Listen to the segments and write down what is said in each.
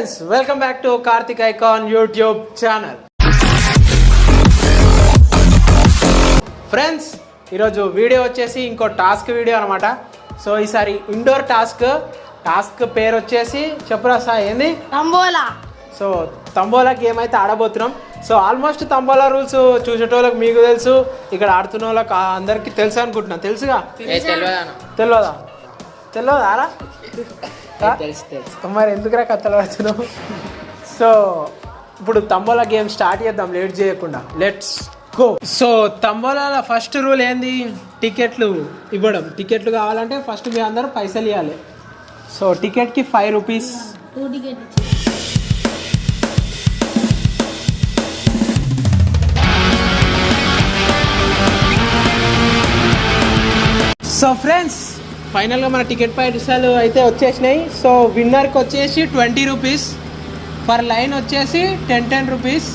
Friends welcome back to Karthik icon YouTube channel friends ఈరోజు video వచ్చేసి ఇంకో task video అనమాట సో ఈసారి ఇండోర్ టాస్క్ టాస్క్ పేరు వచ్చేసి చెప్పురా సార్ ఏంది? తంబోలా. సో తంబోలా గేమ్ అయితే ఆడబోతున్నాం. సో ఆల్మోస్ట్ తంబోలా రూల్స్ చూసేటోళ్ళకి మీకు తెలుసు. ఇక్కడ ఆడుతున్న వాళ్ళకి అందరికీ తెలుసు అనుకుంటున్నాను తెలుసుగా? తెలియదా? తెలియదా? రా? రా? తెలుసు తెలుసు మరి ఎందుకురా కథలు పడుతున్నావు సో ఇప్పుడు తంబోలా గేమ్ స్టార్ట్ చేద్దాం లేట్ చేయకుండా. లెట్స్ గో సో తంబోలాలో ఫస్ట్ రూల్ ఏంది? టికెట్లు ఇవ్వడం. టికెట్లు కావాలంటే ఫస్ట్ మీ అందరూ పైసలు ఇవ్వాలి. సో టికెట్కి ఫైవ్ రూపీస్ సో ఫ్రెండ్స్ ఫైనల్గా మన టికెట్ పైసలు అయితే వచ్చేసినాయి. సో విన్నర్కి వచ్చేసి ట్వంటీ రూపీస్ పర్ లైన్ వచ్చేసి టెన్ టెన్ రూపీస్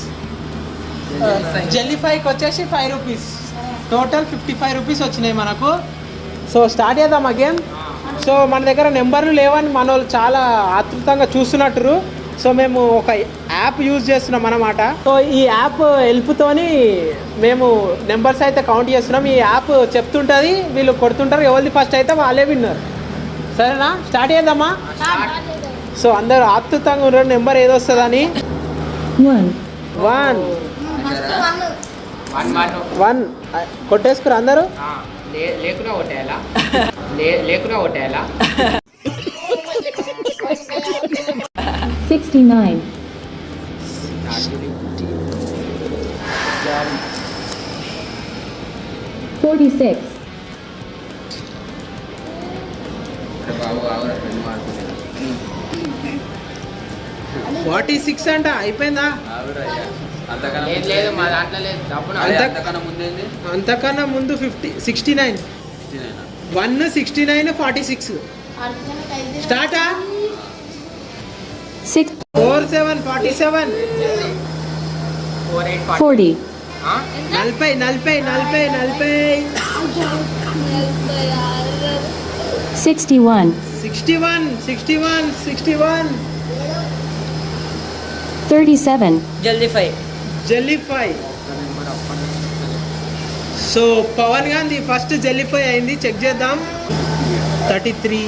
జెల్లిఫైకి వచ్చేసి five rupees. Total fifty five rupees వచ్చినాయి మనకు. సో స్టార్ట్ చేద్దాం అగేన్. సో మన దగ్గర నెంబర్లు లేవని మన వాళ్ళు చాలా ఆతృతంగా చూస్తున్నట్టు సో మేము ఒక యాప్ యూజ్ చేస్తున్నాం అనమాట సో ఈ యాప్ హెల్ప్తోని మేము నెంబర్స్ అయితే కౌంట్ చేస్తున్నాం. ఈ యాప్ చెప్తుంటుంది వీళ్ళు కొడుతుంటారు. ఎవరిది ఫస్ట్ అయితే వాళ్ళే విన్నారు. సరేనా? స్టార్ట్ చేద్దామా? సో అందరు ఆప్తుతంగా ఉన్నారు నెంబర్ ఏదో వస్తుందని వన్ వన్ వన్ కొట్టేసుకురు అందరూ. లేకుండా కొట్టేయాలా? 69 నైన్ 46. ఫార్టీ సిక్స్ అంట అయిపోయిందా? అంతకన్నా ముందు fifty sixty nine one sixty nine forty six స్టార్టా six four seven forty seven. Four eight forty, నలభై నలభై నలభై. నలభై sixty-one, sixty one sixty one sixty one. thirty-seven, జల్దీ ఫైవ్. జెల్లిఫై సో పవన్ గాంధీ ఫస్ట్ జెల్లిఫై అయింది. చెక్ చేద్దాం. Thirty three.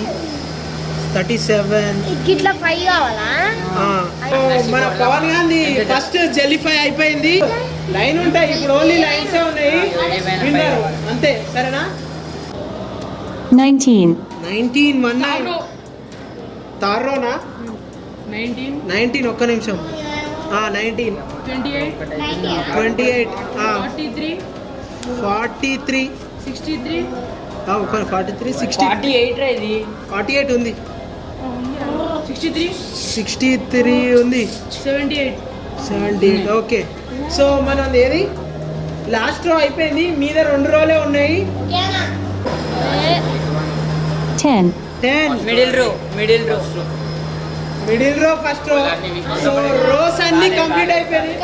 Thirty seven. ఇట్లా ఫైవ్ కావాలా? మన పవన్ గాంధీ ఫస్ట్ జెల్లిఫై అయిపోయింది. లైన్ ఉంటాయి ఇప్పుడు ఓన్లీ లైన్స్ ఉన్నాయి. విన్నారు. అంతే సరేనా? nineteen, నైన్టీన్ వన్ నైన్ తారోనా నైన్టీన్. నైన్టీన్ ఒక్క నిమిషం. Nineteen. Twenty eight. Twenty eight forty three. Forty three. Sixty three. ఒక forty three sixty. Forty eight ఇది. ఫార్టీ ఎయిట్ ఉంది. సిక్స్టీ త్రీ సిక్స్టీ త్రీ ఉంది. Seventy eight seventy eight okay so మనం ఏది? Last row అయిపోయింది. మీద రెండు రోలే ఉన్నాయి. Ten, ten middle row middle row middle row first row so rows అన్ని కంప్లీట్ అయిపోయినాయి.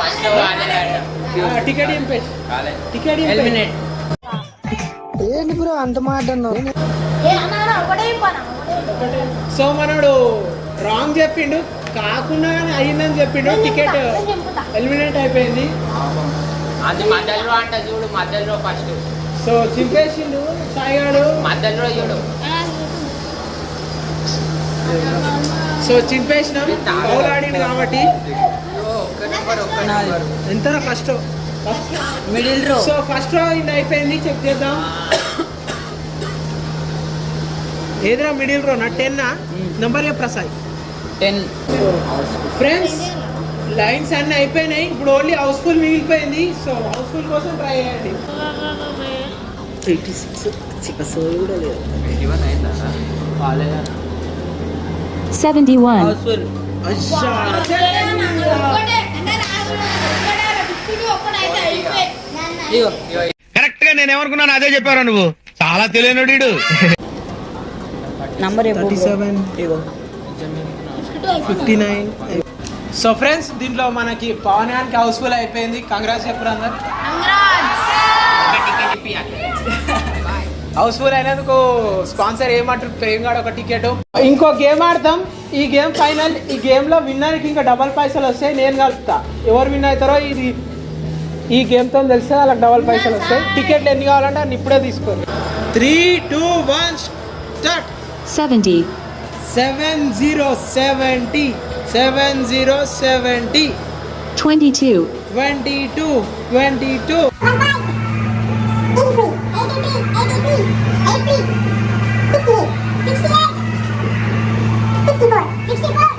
టికెట్ ఇంపేసి టికెట్ ఎలిమినేట్ ఒకటే పనా సో మనోడు రాంగ్ చెప్పిండు. కాకుండా కానీ అయ్యిందని చెప్పిండు. టికెట్ ఎలిమినేట్ అయిపోయింది. అది మధ్యలో అంట చూడు మధ్యలో ఫస్ట్ సో చింపేసిండు సాయిగాడు. మధ్యలో చూడు. సో చింపేసినాం. బౌల్ ఆడిండు కాబట్టి. ఎంత first middle row so first row ఇది అయిపోయింది. చెక్ చేద్దాం. ఏదిరా మిడిల్ రో నా టెన్ నంబర్ ఏ ప్రసాద్ టెన్ ఫ్రెండ్స్ లైన్స్ అన్ని అయిపోయినాయి ఇప్పుడు ఓన్లీ హౌస్ఫుల్ మిగిలిపోయింది సో హౌస్ఫుల్ కోసం ట్రై చేయండి ఎయిటీ సిక్స్ కూడా లేదు. ఇగో కరెక్ట్గా నేను ఏమనుకున్నాను అదే చెప్పారా నువ్వు చాలా తెలియనుడు number fifty nine so friends దీంట్లో మనకి పవన్ యాన్కి హౌస్ఫుల్ అయిపోయింది. కంగ్రాట్స్ చెప్పరు అందరు హౌస్ఫుల్ అయినందుకు స్పాన్సర్ ఏమంటారు? ప్రేమ్ గాడు ఒక టికెట్. ఇంకో గేమ్ ఆడతాం ఈ గేమ్ ఫైనల్. ఈ గేమ్లో విన్నర్కి ఇంకా డబల్ పైసలు వస్తాయి. నేను కలుపుతా. ఎవరు విన్ అవుతారో ఇది ఈ గేమ్తో తెలిస్తే వాళ్ళకి డబల్ పైసలు వస్తాయి. టికెట్లు ఎన్ని కావాలంటే అన్ని ఇప్పుడే తీసుకోండి. Three two one start 70. 7070. 7070. 22. 22. 22. 64, 64.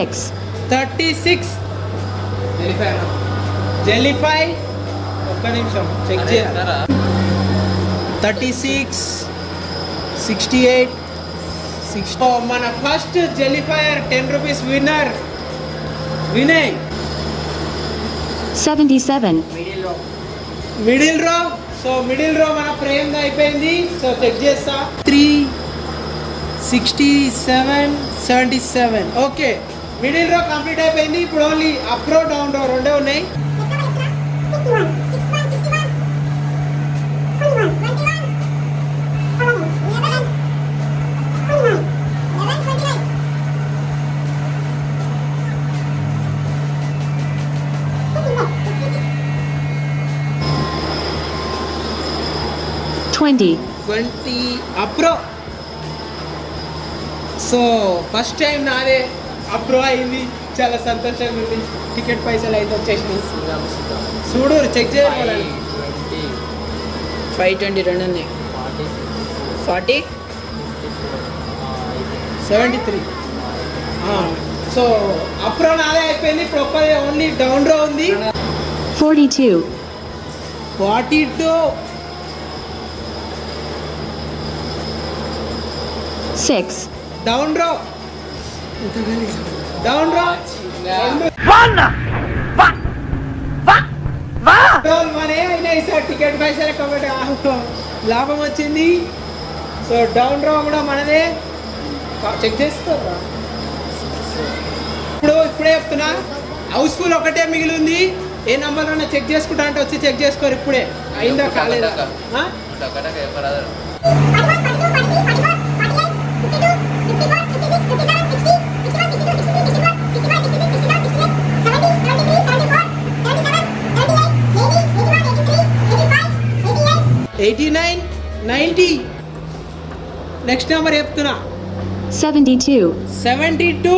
Six thirty six జెలిఫై ఒక్క నిమిషం. చెక్ చేస్తారా thirty six sixty eight six మన first జెలిఫైర్ ten rupees winner Vinay seventy seven middle row so middle row మన ప్రేమ్ అయిపోయింది. సో చెక్ చేస్తా. Three sixty seven seventy seven okay middle row complete అయిపోయింది. ఇప్పుడు only up row down row రెండే ఉన్నాయి. Twenty, twenty అప్రో so first time నాదే. అప్రో అయింది. చాలా సంతోషంగా ఉంది. టికెట్ పైసలు అయితే వచ్చేసినాయి. చూడు చెక్ చేయాలి ఫైవ్ ట్వంటీ రెండు ఉన్నాయి ఫార్టీ. Seventy three. సో అప్రో నాదే అయిపోయింది. ఇప్పుడు ఒక్కదే ఓన్లీ డౌన్ రో ఉంది forty-two, forty two. six, down row down row ticket పైసలు కాబట్టి ఆ లాభం వచ్చింది. సో డౌన్ రో కూడా మనదే. చెక్ చేసుకోరా? ఇప్పుడు ఇప్పుడే చెప్తున్నా. హౌస్ఫుల్ ఒకటే మిగిలి ఉంది ఏ నంబర్ అన్నా చెక్ చేసుకుంటా అంటే వచ్చి చెక్ చేసుకోరు ఇప్పుడే. అయిందా కాలేదా? Eighty nine ninety. Next number చెప్తున్నా. seventy-two, seventy two.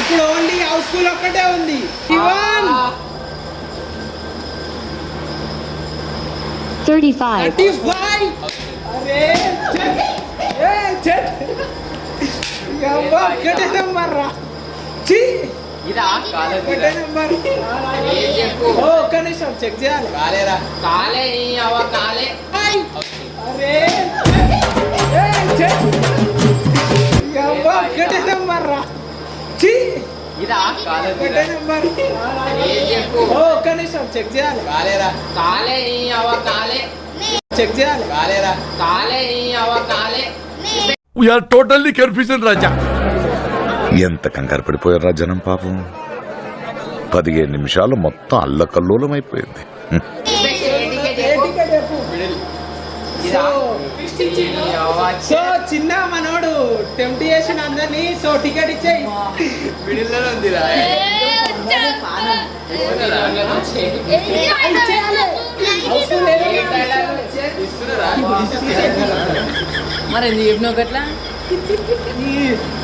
ఇప్పుడు ఓన్లీ హౌస్ఫుల్ ఒక్కటే ఉంది. Thirty five. అరే చెట్. ఏ, చెట్. యవ్వ, ఒక్కటే నెంబర్ రా ఛీ, ఇదా? కాలే ఒక్కటే నెంబర్. ఏం చెప్పు ఓ ఒక్క నిమిషం చెక్ చేయాలి. కాలేరా. కాలే ఈ అవ్వ కాలే. ఐ. అరే! ఏ, చెట్. యవ్వ, ఒక్కటే నెంబర్ రా ఛీ, ఇదా? కాలే ఒక్కటే నెంబర్. ఏం చెప్పు ఓ ఒక్క నిమిషం చెక్ చేయాలి. కాలేరా. కాలే ఈ అవ్వ కాలే. చెక్ చేయాలి. కాలేరా. కాలే ఈ అవ్వ కాలే. వీఆర్ టోటల్లీ కన్ఫ్యూజన్ రాజా ఎంత కంగారు పడిపోయారా జనం పాపం పదిహేను నిమిషాలు మొత్తం అల్లకల్లోలం అయిపోయింది సో చిన్న మనోడు టెంప్ట్ చేసిన అందరినీ సో టికెట్ ఇచ్చేయి మరి ఎందుకు చెప్పినావు గట్లా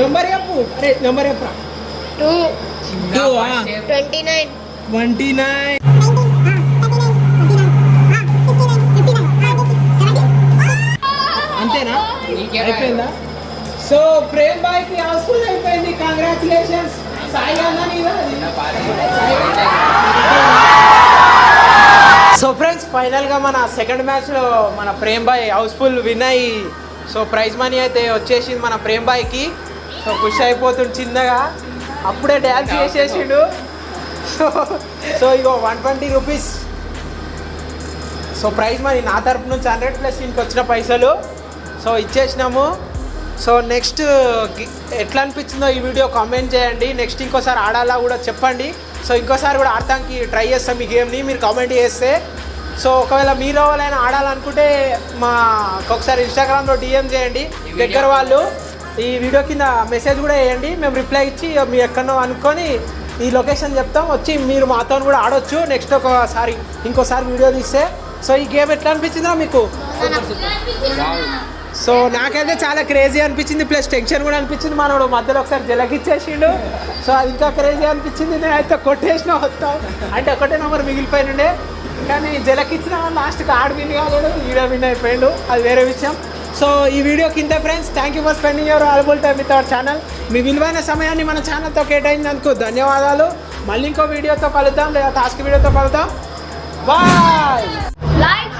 నెంబర్ చెప్పు. అరే నెంబర్ చెప్పరా? Two. Two twenty nine. Twenty nine. అంతేనా? అయిపోయిందా? సో ప్రేమ్ బాయ్కి హౌస్ఫుల్ అయిపోయింది. కంగ్రాచులేషన్స్ సో ఫ్రెండ్స్ ఫైనల్గా మన సెకండ్ మ్యాచ్లో మన ప్రేమ్ బాయ్ హౌస్ఫుల్ విన్ అయ్యి సో ప్రైజ్ మనీ అయితే వచ్చేసింది మన ప్రేమ్ బాయ్కి. సో ఖుషి అయిపోతుంది చిన్నగా. అప్పుడే డ్యాన్స్ చేసేసిండు. సో సో ఇగో one twenty rupees. So prize money నా తరపు నుంచి హండ్రెడ్ ప్లస్ ఇంటికి వచ్చిన పైసలు. సో ఇచ్చేసినాము. సో నెక్స్ట్ ఎట్లా అనిపించిందో ఈ వీడియో కామెంట్ చేయండి. నెక్స్ట్ ఇంకోసారి ఆడాలా కూడా చెప్పండి. సో ఇంకోసారి కూడా ఆడటానికి ట్రై చేస్తాం ఈ గేమ్ని. మీరు కామెంట్ చేస్తే. సో ఒకవేళ మీరు ఎవరైనా ఆడాలనుకుంటే మా ఒకసారి ఇన్స్టాగ్రామ్లో డిఎం చేయండి. దగ్గర వాళ్ళు ఈ వీడియో కింద మెసేజ్ కూడా వేయండి. మేము రిప్లై ఇచ్చి మీరు ఎక్కడో అనుకొని ఈ లొకేషన్ చెప్తాం. వచ్చి మీరు మాతో కూడా ఆడొచ్చు. నెక్స్ట్ ఒకసారి ఇంకోసారి వీడియో తీస్తే. సో ఈ గేమ్ ఎట్లా అనిపించిందా మీకు? సో నాకైతే చాలా క్రేజీ అనిపించింది. ప్లస్ టెన్షన్ కూడా అనిపించింది. మనోడు మధ్యలో ఒకసారి జలకిచ్చేసిండు. సో అది ఇంకా క్రేజీ అనిపించింది. నేనైతే కొట్టేసిన వస్తాం అంటే ఒకటే నెంబర్ మిగిలిపోయినుండే. కానీ జలకిచ్చిన లాస్ట్కి ఆడు విన్ కాలేడు ఈడ విన్ అయిపోయాడు. అది వేరే విషయం. సో ఈ వీడియో కింద friends thank you for spending your ఆల్బుల్ time with our channel మీ విలువైన సమయాన్ని మన ఛానల్తో కేటాయించినందుకు ధన్యవాదాలు. మళ్ళీ ఇంకో వీడియోతో కలుద్దాం లేదా టాస్క్ వీడియోతో కలుద్దాం. Bye like